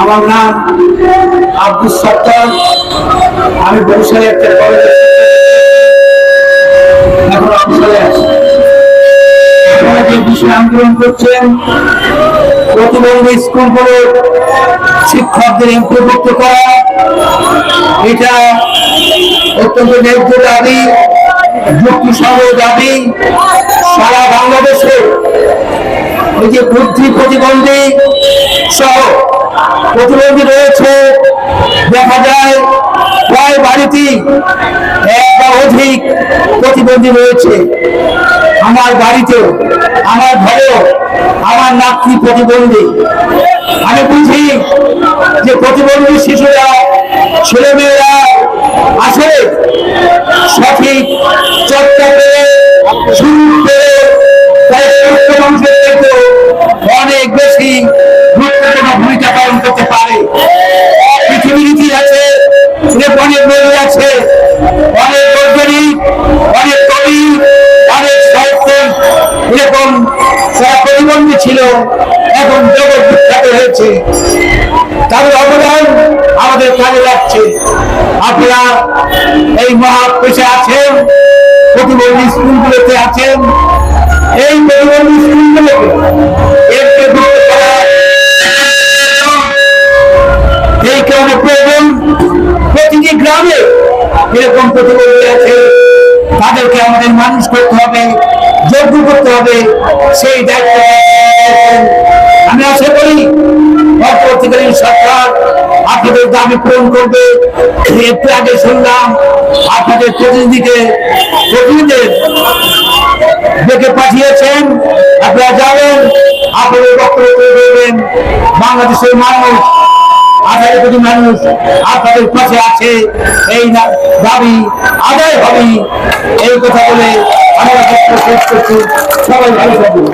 আমার নাম আব্দুল সত্তার। আমি বরিশালে একটা কলেজে এখন অবসরে আছি। বিষয়ে আন্দোলন করছেন, প্রতিবন্ধী স্কুলগুলো শিক্ষকদের এটা অত্যন্ত সারা বাংলাদেশে এই যে বুদ্ধি প্রতিবন্ধী সহ প্রতিবন্ধী রয়েছে। দেখা যায়, প্রায় বাড়িতেই এক অধিক প্রতিবন্ধী রয়েছে। আমার বাড়িতেও, আমার ঘরেও, আমার নাতনি প্রতিবন্ধী। আমি বুঝি যে প্রতিবন্ধী শিশুরা, ছেলেমেয়েরা আসলে সঠিক চর্চা পেয়ে ছিল, এখন জগৎ বিখ্যাত হয়েছে। তাদের অবদান আমাদের কাজে লাগছে। আপনারা এই মহা পেশে আছেন, প্রতিবন্ধী স্কুলগুলোতে আছেন। এই প্রতিবন্ধী স্কুলগুলোকে এই কারণে প্রয়োজন প্রতিটি গ্রামে এরকম প্রতিবন্ধী আছে। তাদেরকে আমাদের মানুষ করতে হবে যোগ্য করতে হবে, সেই দায়িত্ব আমি আশা করি অপরবর্তীকালীন সরকার আপনাদের দাবি পূরণ করবে। একটু আগে শুনলাম, আপনাদের প্রতিনিধিকে প্রতিনিধিদের ডেকে পাঠিয়েছেন। আপনারা যাবেন আপনাদের বক্তব্য ধরবেন। বাংলাদেশের মানুষ, আঠারো কোটি মানুষ আপনাদের পাশে আছে। এই দাবি আদায় হবে। এই কথা বলে আমরা সবাই ভালো থাকুন।